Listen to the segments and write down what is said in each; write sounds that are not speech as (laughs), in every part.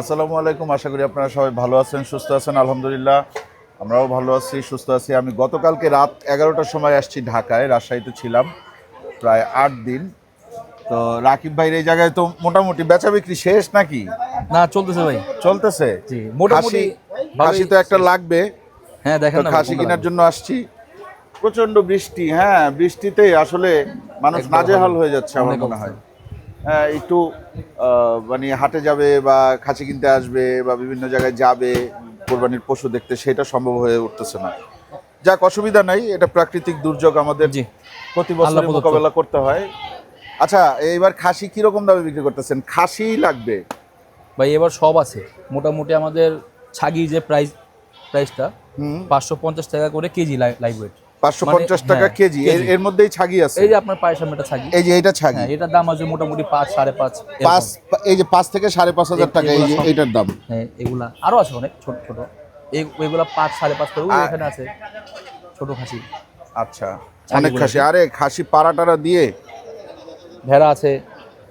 আসসালামু আলাইকুম আশা করি আপনারা সবাই ভালো আছেন সুস্থ আছেন আলহামদুলিল্লাহ। আমরাও ভালো আছি সুস্থ আছি। আমি গতকালকে রাত এগারোটার সময় আসছি ঢাকায় রাজশাহীতে ছিলাম প্রায় আট দিন। তো রাকিব ভাইয়ের এই জায়গায় তো মোটামুটি বেচা বিক্রি শেষ নাকি? না চলতেছে ভাই। চলতেছে? জি, মোটামুটি খাসি তো একটা লাগবে। হ্যাঁ দেখেন খাসি কেনার জন্য আসছি। প্রচণ্ড বৃষ্টি হ্যাঁ বৃষ্টিতে আসলে মানুষ নাজেহাল হয়ে যাচ্ছে আমার মনে হ্যাঁ। একটু মানে হাটে যাবে বা খাসি কিনতে আসবে বা বিভিন্ন জায়গায় যাবে কোরবানির পশু দেখতে সেটা সম্ভব হয়ে উঠতেছে না। যাক অসুবিধা নাই এটা প্রাকৃতিক দুর্যোগ আমাদের প্রতি বছর মোকাবেলা করতে হয়। আচ্ছা এইবার খাসি কীরকম দামে বিক্রি করতেছেন? খাসি লাগবে। ভাই এবার সব আছে। মোটামুটি আমাদের ছাগি যে প্রাইস প্রাইসটা পাঁচশো পঞ্চাশ টাকা করে কেজি লাইভ ওয়েট পাঁচশো মানে- পঞ্চাশ টাকা হ্যাঁ, কেজি। এর- মধ্যেই ছাগি আছে। এই যে আপনার পায়ের সামনে একটা ছাগি। এই যে এটা ছাগি। হ্যাঁ এটার দাম আছে মোটামুটি পাঁচ সাড়ে পাঁচ এরকম। পাঁচ এই যে পাঁচ থেকে সাড়ে পাঁচ হাজার এ- টাকা এই যে এইটার দাম। হ্যাঁ এগুলা আরও আছে অনেক ছোট ছোট। এই- এগুলা পাঁচ সাড়ে পাঁচ করে এখানে আছে ছোট খাসি। আচ্ছা অনেক খাসি। আরে খাসি পাড়া টাড়া দিয়ে। ভেড়া আছে।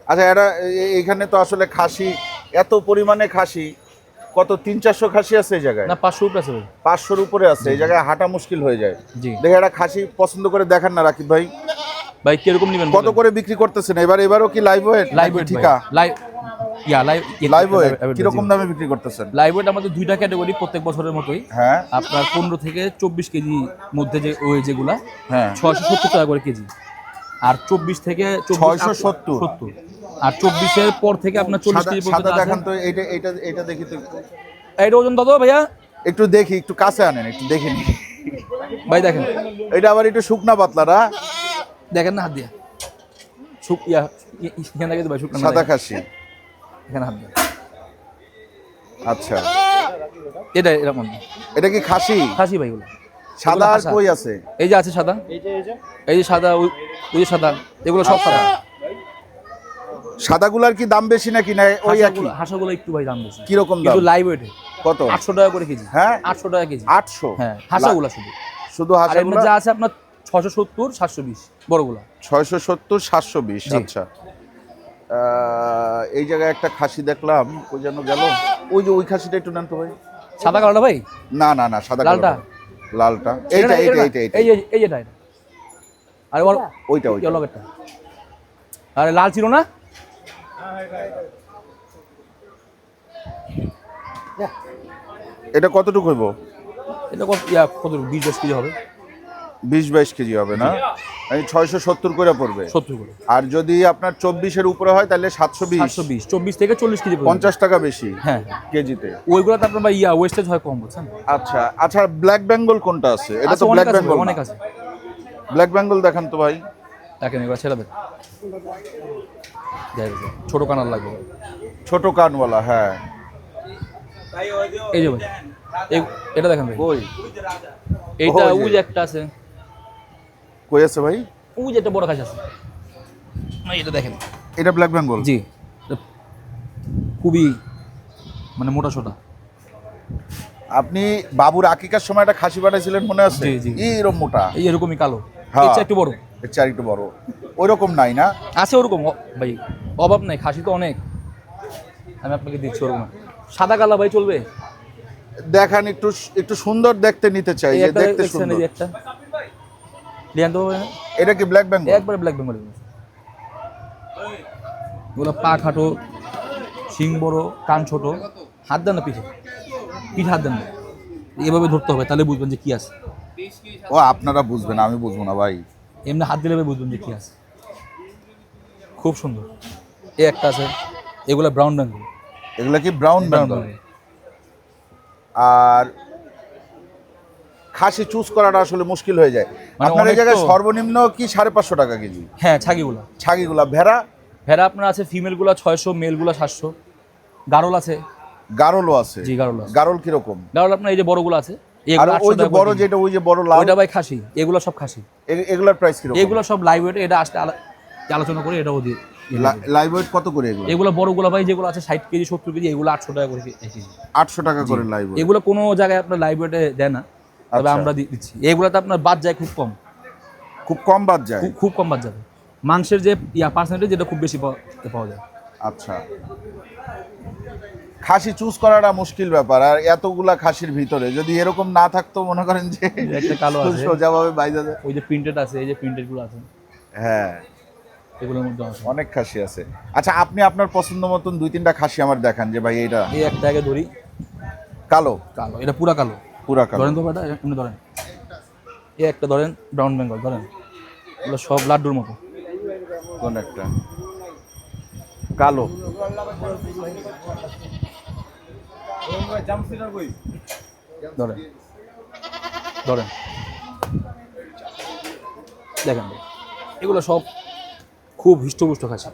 আচ্ছা এটা এখানে তো আসলে খাসি এত পরিমাণে খাসি কত? তিন চারশো খাসি আছে এই জায়গায়। না পাঁচশো উপরে আছে পাঁচশোর উপরে আছে। এই জায়গায় হাঁটা মুশকিল হয়ে যায়। জি। দেখে একটা খাসি পছন্দ করে দেখান না রাকিব ভাই। ভাই কীরকম নেবেন কত করে বিক্রি করতেছেন? এবার এবারও কি লাইভ ওয়েট লাইভ ওয়েট ঠিকা? লাইভ ইয়া লাইভ লাইভ ওয়েট কীরকম দামে বিক্রি করতেছেন? লাইভ ওয়েট আমাদের দুইটা ক্যাটাগরি প্রত্যেক বছরের মতোই। হ্যাঁ। আপনার পনেরো থেকে চব্বিশ কেজি মধ্যে যে ওই যেগুলা হ্যাঁ। ছয়শো সত্তর টাকা করে কেজি। আর চব্বিশ থেকে 670 সত্তর। আর চব্বিশের পর থেকে আপনার চল্লিশ কেজি দেখান তো এইটা এইটা এইটা দেখি তো একটু। এইটা ওজন কত ভাইয়া? একটু দেখি একটু কাছে আনেন একটু দেখে নি ভাই দেখেন। এটা আবার একটু শুকনা পাতলারা দেখেন না হাত দিয়া। শুক ইয়া ই- ই- এখানে দেখে ভাই শুকনো সাদা দেখেন। খাসি এখানে হাত দিয়া। আচ্ছা। এটা এরকম। এটা কি খাসি? খাসি ভাই সাদা আর খাসা। কই আছে? এই যে আছে সাদা। এই যে সাদা ওই ওই যে সাদা এগুলো সব সাদা। সাদাগুলার কি দাম বেশি নাকি না ওই একই? হাঁসাগুলো একটু ভাই দাম বেশি। কীরকম দাম? কিন্তু লাইভ ওয়েটে কত? আটশো টাকা করে কেজি। হ্যাঁ? আটশো টাকা কেজি। আটশো? হ্যাঁ হাঁসাগুলা শুধু। শুধু হাঁসাগুলা? আছে আপনার ছশো সত্তর সাতশো বিশ বড়গুলা। ছয়শো সত্তর সাতশো বিশ জি। আচ্ছা। এই জায়গায় একটা খাসি দেখলাম ওই যেন গেল? ওই যে ওই খাসিটা একটু নেন তো ভাই। সাদা কালোটা ভাই? না না না সাদা লালটা? লালটা। এইটা এইটা এইটা এইটা। এই যে- এই এটা। আরে ওইটা ওইটা। আরে লাল ছিল না? এটা কতটুকু হইব? এটা কত ইয়া কত বিশ দশ কেজি হবে। বিশ বাইশ কেজি হবে না? এই ছয়শো সত্তর করে পড়বে। সত্তর করে। আর যদি আপনার চব্বিশের উপরে হয় তাহলে সাতশো বিশ। সাতশো বিশ। চব্বিশ থেকে চল্লিশ কেজি। পঞ্চাশ টাকা বেশি হ্যাঁ। কেজিতে। ওইগুলোতে আপনার ভাই ইয়া ওয়েস্টেজ হয় কম বুঝছেন? আচ্ছা আচ্ছা ব্ল্যাক বেঙ্গল কোনটা আছে? এটা তো ব্ল্যাক বেঙ্গল অনেক আছে। ব্ল্যাক বেঙ্গল দেখান তো ভাই। দেখেন এবার ছেড়ে দেন। ছোট কানার লাগবে। ছোট কানওয়ালা হ্যাঁ। এই যে ভাই এটা দেখেন ভাই। এইটা ওই যে। ওই একটা আছে। কই আছে ভাই? উজ একটা বড় কাজ আছে। না এটা দেখেন। এটা ব্ল্যাক বেঙ্গল জি খুবই মানে মোটা সোটা। আপনি বাবুর আকিকার সময় একটা খাসি পাঠাইছিলেন মনে আছে? জি, জি। এইরকম মোটা। এই এরকমই কালো। হ্যাঁ। একটু বড়। এর চেয়ে একটু বড়। ওই রকম নাই না? আছে ওরকম ভাই অভাব নাই খাসি তো অনেক। আমি আপনাকে দিচ্ছি ওরকম। সাদা কালা ভাই চলবে? দেখান একটু একটু সুন্দর দেখতে নিতে চাই যে দেখতে সুন্দর। একটা। লিয়ান তো এটা কি ব্ল্যাক বেঙ্গল একবারে ব্ল্যাক বেঙ্গল ওগুলো পা খাটো শিং বড় কান ছোট। হাত দেন না পিঠে? পিঠে হাত দেন না। এভাবে ধরতে হবে তাহলে বুঝবেন যে কি আছে। ও আপনারা বুঝবেন আমি বুঝব না ভাই। এমনি হাত দিলে বুঝবেন যে কি আছে। খুব সুন্দর। এ একটা আছে এগুলো ব্রাউন বেঙ্গল। এগুলা কি ব্রাউন বেঙ্গল? আর খাসি চুজ করাটা আসলে মুশকিল হয়ে যায়। মানে আপনার এই জায়গায় সর্বনিম্ন কি সাড়ে পাঁচশো টাকা কেজি? হ্যাঁ ছাগিগুলো। ছাগিগুলা। ভেড়া? ভেড়া আপনার আছে ফিমেলগুলো ছয়শো মেলগুলো সাতশো। গারল আছে। গারলও আছে। জি গারল গারল কীরকম? গারল আপনার এই যে বড়গুলো আছে আর ওই যে বড় যেটা ওই যে বড় লাল ওইটা ভাই খাসি এগুলো সব খাসি। এগুলার প্রাইস এগুলো সব লাইভ ওয়েট এটা আসলে আলা- আলোচনা করে এটাও দিয়ে লাইভ ওয়েট কত করে এগুলো? এগুলো বড়গুলো ভাই যেগুলো আছে ষাট কেজি সত্তর কেজি এগুলো আটশো টাকা করে কেজি। টাকা করে লাইভ ওয়েট এগুলো কোনো জায়গায় আপনার লাইভ ওয়েটে দেয় না তবে আচ্ছা। আমরা দিচ্ছি। এগুলোতে আপনার বাদ যায় খুব কম। খুব কম বাদ যায়? খুব- কম বাদ যাবে। মাংসের যে ইয়া পার্সেন্টেজ খুব বেশি পাওয়া যায়। আচ্ছা। খাসি চুজ করাটা মুশকিল ব্যাপার আর এতগুলা খাসির ভিতরে। যদি এরকম না থাকতো মনে করেন যে একটা কালো আছে। সোজাভাবে বাইজা যায় ওই যে প্রিন্টেড আছে এই যে প্রিন্টেডগুলো আছে। হ্যাঁ। এগুলোর মধ্যে আছে। অনেক খাসি আছে। আচ্ছা আপনি আপনার পছন্দ মতন দুই তিনটা খাসি আমার দেখান যে ভাই এইটা। এই একটা আগে ধরি। কালো? কালো এটা পুরা কালো। পুরা কালো। ধরেন তো এটা এমনি ধরেন। এই একটা ধরেন ব্রাউন বেঙ্গল ধরেন। এগুলো সব লাড্ডুর মতো। কোন একটা? কালো। ধরেন। ধরেন। দেখেন এগুলো সব খুব হৃষ্টপুষ্ট খাসি।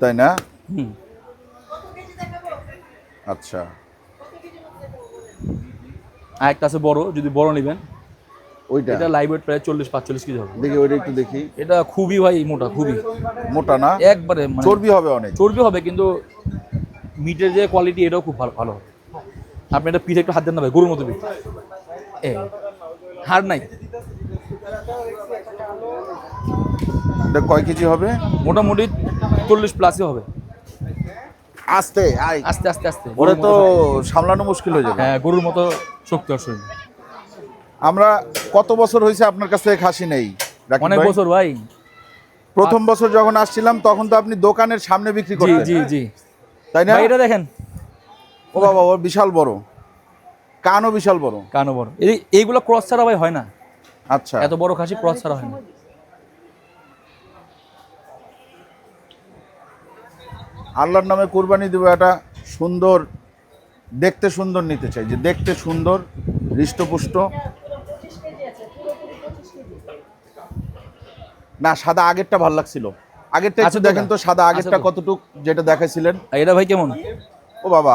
তাই না? হুম। আচ্ছা। আর একটা আছে বড় যদি বড় নেবেন ওইটা? এটা লাইভ ওয়েট প্রায় চল্লিশ পাঁচচল্লিশ কেজি হবে। দেখি ওইটা একটু দেখি। এটা খুবই ভাই মোটা খুবই। মোটা না? একবারে মানে চর্বি হবে অনেক। চর্বি হবে কিন্তু মিটের যে কোয়ালিটি এটাও খুব ভালো ভালো হবে। আপনি এটা পিঠে একটু হাত দেন না ভাই গরুর মতো পিঠ। এ হার নাই? এটা কয় কেজি হবে? মোটামুটি চল্লিশ প্লাসই হবে। আস্তে আই আস্তে আস্তে আস্তে। ওরে তো সামলানো মুশকিল হয়ে যাবে। হ্যাঁ গরুর মতো শক্তি শরীর। আমরা কত বছর হয়েছে আপনার কাছ থেকে খাসি নেই? অনেক বছর ভাই। প্রথম বছর যখন আসছিলাম তখন তো আপনি দোকানের সামনে বিক্রি জি করতেন। জি জি। তাই না? এটা দেখেন ও বাবা ও বিশাল বড়। কানও বিশাল বড়। কানো বড়। এই এইগুলো ক্রস ছাড়া ভাই হয় না। আচ্ছা। এত বড় খাসি ক্রস ছাড়া হয় না। আল্লাহর নামে কোরবানি দেবো একটা সুন্দর দেখতে সুন্দর নিতে চাই। যে দেখতে সুন্দর হৃষ্টপুষ্ট। না সাদা আগেরটা ভালো লাগছিল। আগেরটা একটু আছে দেখেন তো সাদা আগেরটা তো। কতটুক যেটা দেখাইছিলেন। আর এটা ভাই কেমন? ও বাবা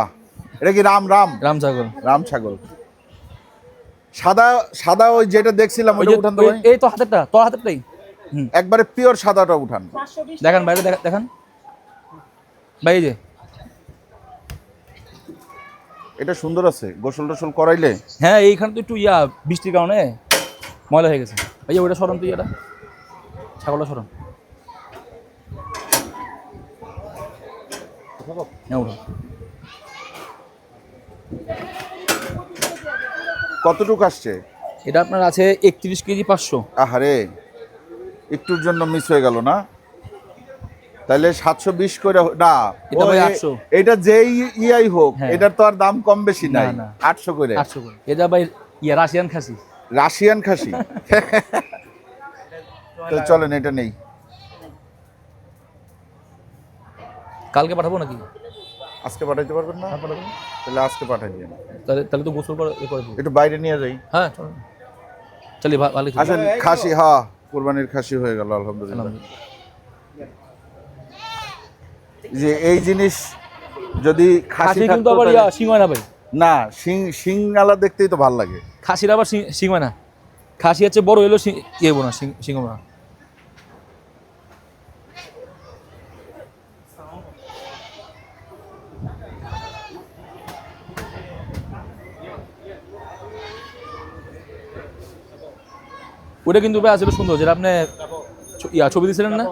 এটা কি রাম রাম? রাম ছাগল। রাম ছাগল। সাদা সাদা ওই যেটা দেখছিলাম ওই উঠান তো এই তো হাতেরটা তোর হাতেরটাই? একবারে পিওর সাদাটা উঠান। দেখেন বাইরে দেখা- দেখান। ভাই এই যে। এটা সুন্দর আছে গোসল টোসল করাইলে। হ্যাঁ এইখানে তো একটু ইয়া বৃষ্টির কারণে ময়লা হয়ে গেছে। এই যে ওইটা সরম তুই এটা ছাগলটা সরম হ্যাঁ ওঠো কতটুক আসছে? এটা আপনার আছে একত্রিশ কেজি পাঁচশো। আহারে একটুর জন্য মিস হয়ে গেল না? তাহলে সাতশো বিশ করে না এটা ও ভাই এ- 800 এটা যেই ইয়াই হোক হ্যাঁ। এটার তো আর দাম কম বেশি না, নাই। আটশো করে। আটশো করে। এটা ভাই ইয়া রাশিয়ান খাসি। রাশিয়ান খাসি? তো চলেন এটা নেই। কালকে পাঠাবো নাকি? আজকে পাঠাইতে পারবেন না? হ্যাঁ, তাহলে আজকে পাঠাই দিয়ে তাহলে তাহলে তো গোসল করে একটু বাইরে নিয়ে যাই। হ্যাঁ চলি। ভালো আসেন খাসি হ্যাঁ কোরবানির খাসি হয়ে গেল আলহামদুলিল্লাহ। যে এই জিনিস যদি খাসি কিন্তু আবার হয় না ভাই? না শিং শিংওয়ালা দেখতেই তো ভালো লাগে। খাসির আবার সিং- সিং হয় না? খাসি হচ্ছে বড় হইল সিং- ইয়ে হব না সিং সিং না। ওটা কিন্তু ভাই আসলে সুন্দর যেটা আপনি ছ- ইয়া ছবি দিয়েছিলেন না?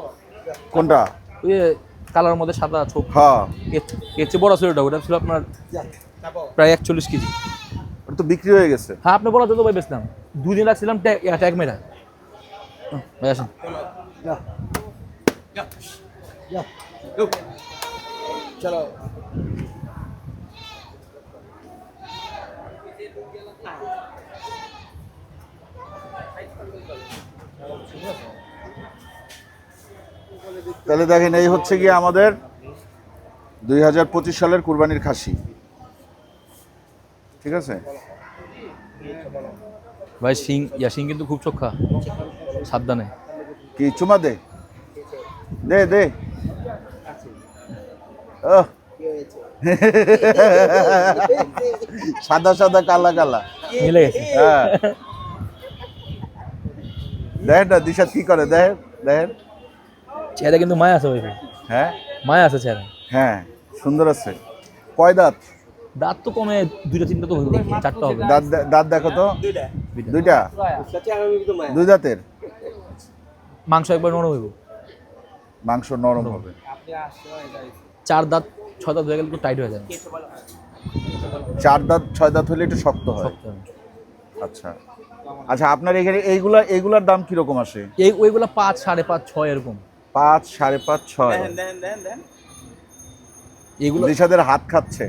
কোনটা? ওই কালার মধ্যে সাদা ছোপ হ্যাঁ। এর চেয়ে বড় ছিল ওটা ওটা ছিল আপনার প্রায় একচল্লিশ কেজি। ওটা তো বিক্রি হয়ে গেছে। হ্যাঁ আপনি বলা তো ভাই বেচলাম। দুদিন রাখছিলাম ট্যাগ ট্যাগ মেরা। ভাই আসেন। তাহলে দেখেন এই হচ্ছে গিয়ে আমাদের দুই হাজার পঁচিশ সালের কুরবানির খাসি। ঠিক আছে? ভাই সিং ইয়া সিং কিন্তু খুব চোখা। সাবধানে। কি চুমা দে। দে দে। সাদা সাদা কালা কালা। মিলে গেছে। হ্যাঁ। দেখেন না দিশাদ কি করে? দেখেন দেখেন চেহারা কিন্তু মায়া আছে ভাই হ্যাঁ? মায়া আছে চেহারা। হ্যাঁ সুন্দর আছে। কয় দাঁত? দাঁত তো কমে দুইটা তিনটা তো হইবে চারটা হবে। দাঁত দাঁত দেখো তো। দুইটা। দুইটা? দুই দাঁতের? মাংস একবার নরম হইব। মাংস নরম হবে। চার দাঁত ছয় দাঁত হয়ে গেলে একটু টাইট হয়ে যাবে চার দাঁত ছয় দাঁত হলে একটু শক্ত হয়। শক্ত আচ্ছা। আচ্ছা আপনার এখানে এইগুলা এইগুলার দাম কীরকম আসে? এই ওইগুলো পাঁচ সাড়ে পাঁচ ছয় এরকম। পাঁচ সাড়ে পাঁচ ছয় এগুলো দিশাদের হাত খাচ্ছে।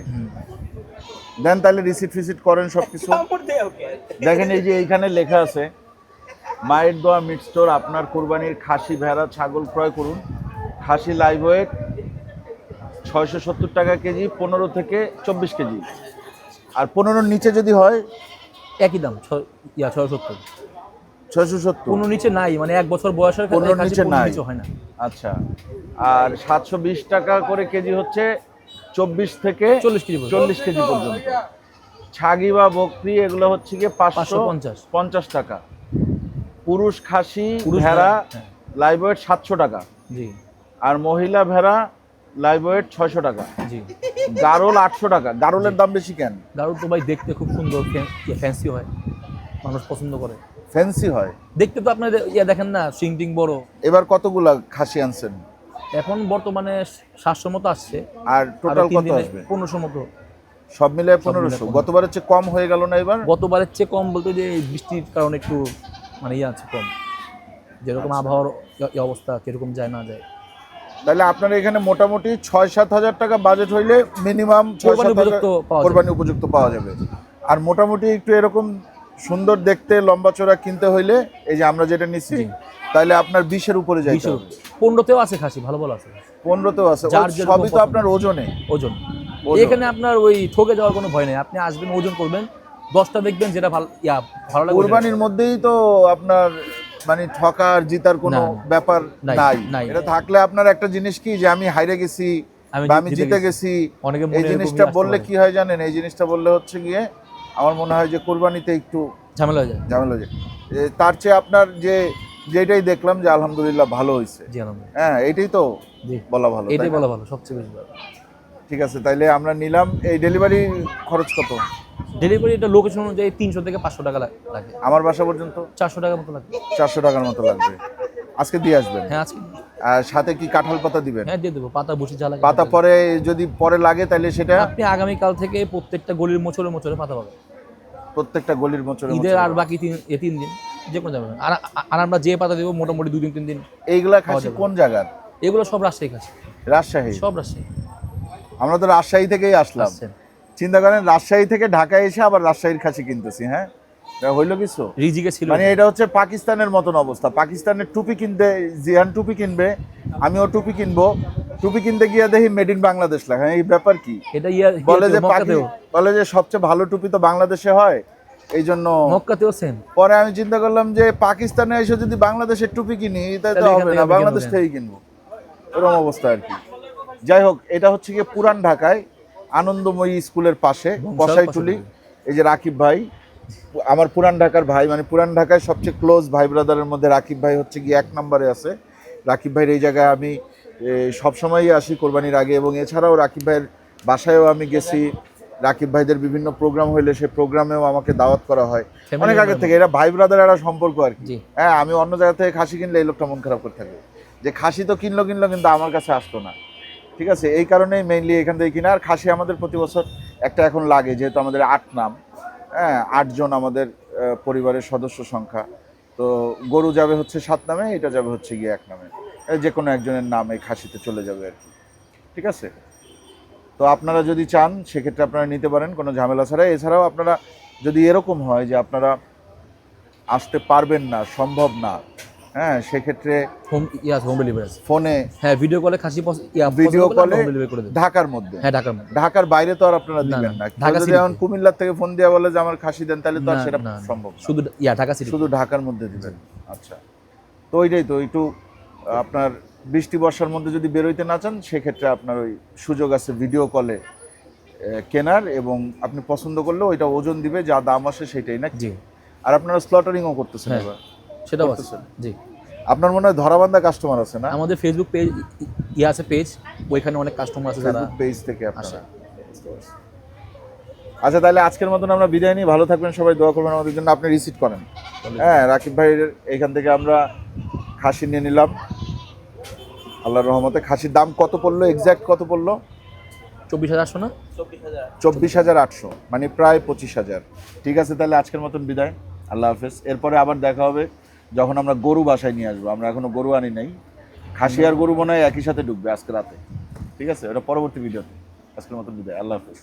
দেন তাহলে রিসিট ফিসিট করেন সব কিছু (laughs) দেখেন এই যে এইখানে লেখা আছে মায়ের দোয়া মিট স্টোর আপনার কোরবানির খাসি ভেড়া ছাগল ক্রয় করুন। খাসি লাইভ ওয়েট ছয়শো সত্তর টাকা কেজি পনেরো থেকে চব্বিশ কেজি। আর পনেরোর নিচে যদি হয় একই দাম ছয় ইয়া ছয় সত্তর। ছয়শো সত্তর। কোনো নিচে নাই মানে এক বছর বয়সের পনেরোর নিচে নাই। হয় না। আচ্ছা আর সাতশো বিশ টাকা করে কেজি হচ্ছে চব্বিশ থেকে চল্লিশ কেজি চল্লিশ কেজি পর্যন্ত। ছাগি বা বকরি এগুলো হচ্ছে গিয়ে পাঁচশো 550 পঞ্চাশ। টাকা। পুরুষ খাসি ভেড়া হ্যাঁ। লাইভ ওয়েট সাতশো টাকা। জি। আর মহিলা ভেড়া লাইভ ওয়েট ছয়শো টাকা। জি। গারল আটশো টাকা। গারলের দাম বেশি কেন? দারুণ তো ভাই দেখতে খুব সুন্দর ফ্যান্সি হয়। মানুষ পছন্দ করে। ফ্যান্সি হয়। দেখতে তো আপনার ইয়া দেখেন না সিং টিং বড়। এবার কতগুলা খাসি আনছেন? এখন বর্তমানে সাতশো মতো আসছে। আর টোটাল কত আসবে? পনেরোশো মতো। সব মিলে পনেরোশো। গতবারের চেয়ে কম হয়ে গেল না এবার? গতবারের চেয়ে কম বলতে যে বৃষ্টির কারণে একটু মানে ইয়ে আছে কম। যেরকম আচ্ছা। আবহাওয়ার অবস্থা কীরকম যায় না যায়। তাহলে আপনার এখানে মোটামুটি ছয় সাত হাজার টাকা বাজেট হইলে মিনিমাম কোরবানি উপযুক্ত পাওয়া যাবে। আর মোটামুটি একটু এরকম সুন্দর দেখতে লম্বা চড়া কিনতে হইলে এই যে আমরা যেটা নিচ্ছি। তাহলে আপনার বিশের উপরে যাই পনেরোতেও আছে খাসি ভালো ভালো আছে। পনেরোতেও আছে। সবই তো আপনার ওজনে। ওজন। এখানে আপনার ওই ঠকে যাওয়ার কোনো ভয় নেই। আপনি আসবেন ওজন করবেন। দশটা দেখবেন যেটা ভালো ইয়া ভালো লাগবে কোরবানির মধ্যেই তো আপনার মানে ঠকার জিতার কোনো। ব্যাপার নাই। এটা থাকলে আপনার একটা জিনিস কি যে আমি হাইরে গেছি আমি জিতে গেছি। এই জিনিসটা বললে কি হয় জানেন? এই জিনিসটা বললে হচ্ছে গিয়ে আমার মনে হয় যে কোরবানিতে একটু ঝামেলা হয়ে যায়। ঝামেলা হয়ে যায়। তার চেয়ে আপনার যে যেটাই দেখলাম যে আলহামদুলিল্লাহ ভালো হয়েছে। হ্যাঁ এইটাই তো বলা ভালো এটাই বলা ভালো সবচেয়ে বেশি ভালো। ঠিক আছে তাইলে আমরা নিলাম। এই ডেলিভারি খরচ কত? ডেলিভারি এটা লোকেশন অনুযায়ী তিনশো থেকে পাঁচশো টাকা লাগে আমার বাসা পর্যন্ত? চারশো টাকার মতো লাগবে। চারশো টাকার মতো লাগবে। আজকে দিয়ে আসবেন? হ্যাঁ আজকে। আর সাথে কি কাঁঠাল পাতা দিবেন? হ্যাঁ দিয়ে দেবো পাতা বসে লাগে। পাতা পরে যদি পরে লাগে তাহলে সেটা? আপনি আগামীকাল থেকে প্রত্যেকটা গলির মোচরে মোচরে পাতা পাবেন। প্রত্যেকটা গলির মোচরে ঈদের আর বাকি তিন এ তিন দিন যে কোনো যাবে আর আর আমরা যে পাতা দেবো মোটামুটি দুই দিন তিন দিন এইগুলা খাসি কোন জায়গার? এগুলো সব রাজশাহী খাচ্ছে রাজশাহী? সব রাজশাহী। আমরা তো রাজশাহী থেকেই আসলাম। চিন্তা করেন রাজশাহী থেকে ঢাকায় এসে আবার রাজশাহীর খাসি কিনতেছি হ্যাঁ? হইল কিছু? রিজিকে ছিল মানে এটা। হচ্ছে পাকিস্তানের মতন অবস্থা। পাকিস্তানের টুপি কিনতে জিয়ান টুপি কিনবে আমিও টুপি কিনবো। টুপি কিনতে গিয়ে দেখি মেড ইন বাংলাদেশ লেখা। এই ব্যাপার কি? এটা ইয়া বলে যে বলে যে সবচেয়ে ভালো টুপি তো বাংলাদেশে হয় এই জন্য মক্কাতেও সেম পরে আমি চিন্তা করলাম যে পাকিস্তানে এসে যদি বাংলাদেশের টুপি কিনি তাই তো হবে না বাংলাদেশ থেকেই কিনবো। এরকম অবস্থা আর কি। যাই হোক এটা হচ্ছে গিয়ে পুরান ঢাকায় আনন্দময়ী স্কুলের পাশে কসাইটুলি পাশে। এই যে রাকিব ভাই আমার পুরান ঢাকার ভাই মানে পুরান ঢাকায় সবচেয়ে ক্লোজ ভাই ব্রাদারের মধ্যে রাকিব ভাই হচ্ছে গিয়ে এক নম্বরে আছে। রাকিব ভাইয়ের এই জায়গায় আমি সবসময়ই আসি কোরবানির আগে এবং এছাড়াও রাকিব ভাইয়ের বাসায়ও আমি গেছি। রাকিব ভাইদের বিভিন্ন প্রোগ্রাম হইলে সেই প্রোগ্রামেও আমাকে দাওয়াত করা হয়। অনেক আগে থেকে এরা ভাই ব্রাদার একটা সম্পর্ক আর কি। হ্যাঁ আমি অন্য জায়গা থেকে খাসি কিনলে এই লোকটা মন খারাপ করতে থাকবে যে খাসি তো কিনলো কিনলো কিন্তু আমার কাছে আসতো না। ঠিক আছে এই কারণেই মেইনলি এখান থেকে কিনা। আর খাসি আমাদের প্রতি বছর একটা এখন লাগে যেহেতু আমাদের আট নাম। হ্যাঁ আটজন আমাদের পরিবারের সদস্য সংখ্যা। তো গরু যাবে হচ্ছে সাত নামে এটা যাবে হচ্ছে গিয়ে এক নামে। যে কোনো একজনের নাম এই খাসিতে চলে যাবে আর কি। ঠিক আছে? তো আপনারা যদি চান সেক্ষেত্রে আপনারা নিতে পারেন কোনো ঝামেলা ছাড়া। এছাড়াও আপনারা যদি এরকম হয় যে আপনারা আসতে পারবেন না সম্ভব না হ্যাঁ সেক্ষেত্রে হোম ইয়া হোম ডেলিভারি ফোনে হ্যাঁ ভিডিও কলে খাসি ইয়া ভিডিও কলে হোম ডেলিভারি করে ঢাকার মধ্যে। হ্যাঁ ঢাকার মধ্যে। ঢাকার বাইরে তো আর আপনারা দিবেন না, ঢাকা যদি এখন কুমিল্লার থেকে ফোন দিয়ে বলে যে আমার খাসি দেন তাহলে তো আর সেটা। সম্ভব শুধু ইয়া ঢাকা সিটি শুধু ঢাকার মধ্যে দিবেন। আচ্ছা। তো ওইটাই তো একটু আপনার বৃষ্টি বর্ষার মধ্যে যদি বেরোইতে না চান সেক্ষেত্রে আপনার ওই সুযোগ আছে ভিডিও কলে কেনার এবং আপনি পছন্দ করলে ওইটা ওজন দিবে যা দাম আসে সেটাই না? জি। আর আপনারা স্লটারিংও করতেছেন হ্যাঁ। এবার। সেটাও আছে। জি। আপনার মনে হয় ধরাবান্ধা কাস্টমার আছে না? আমাদের ফেসবুক পেজ ইয়ে আছে পেজ ওইখানে অনেক কাস্টমার আছে যারা পেজ থেকে আপনারা। আচ্ছা তাহলে আজকের মতন আমরা বিদায় নিই। ভালো থাকবেন সবাই দোয়া করবেন আমাদের জন্য। আপনি রিসিভ করেন। হ্যাঁ রাকিব ভাইয়ের এখান থেকে আমরা খাসি নিয়ে নিলাম। আল্লাহর রহমতে খাসির দাম কত পড়ল? এক্স্যাক্ট কত পড়ল? চব্বিশ হাজার আটশো না। চব্বিশ হাজার আটশো মানে প্রায় পঁচিশ হাজার। ঠিক আছে তাহলে আজকের মতন বিদায়। আল্লাহ হাফেজ। এরপরে আবার দেখা হবে যখন আমরা গরু বাসায় নিয়ে আসব। আমরা এখনও গরু আনি নাই। খাসি আর গরু মনে হয় একই সাথে ঢুকবে আজকে রাতে। ঠিক আছে ওটা পরবর্তী ভিডিওতে। আজকের মতন বিদায়। আল্লাহ হাফেজ।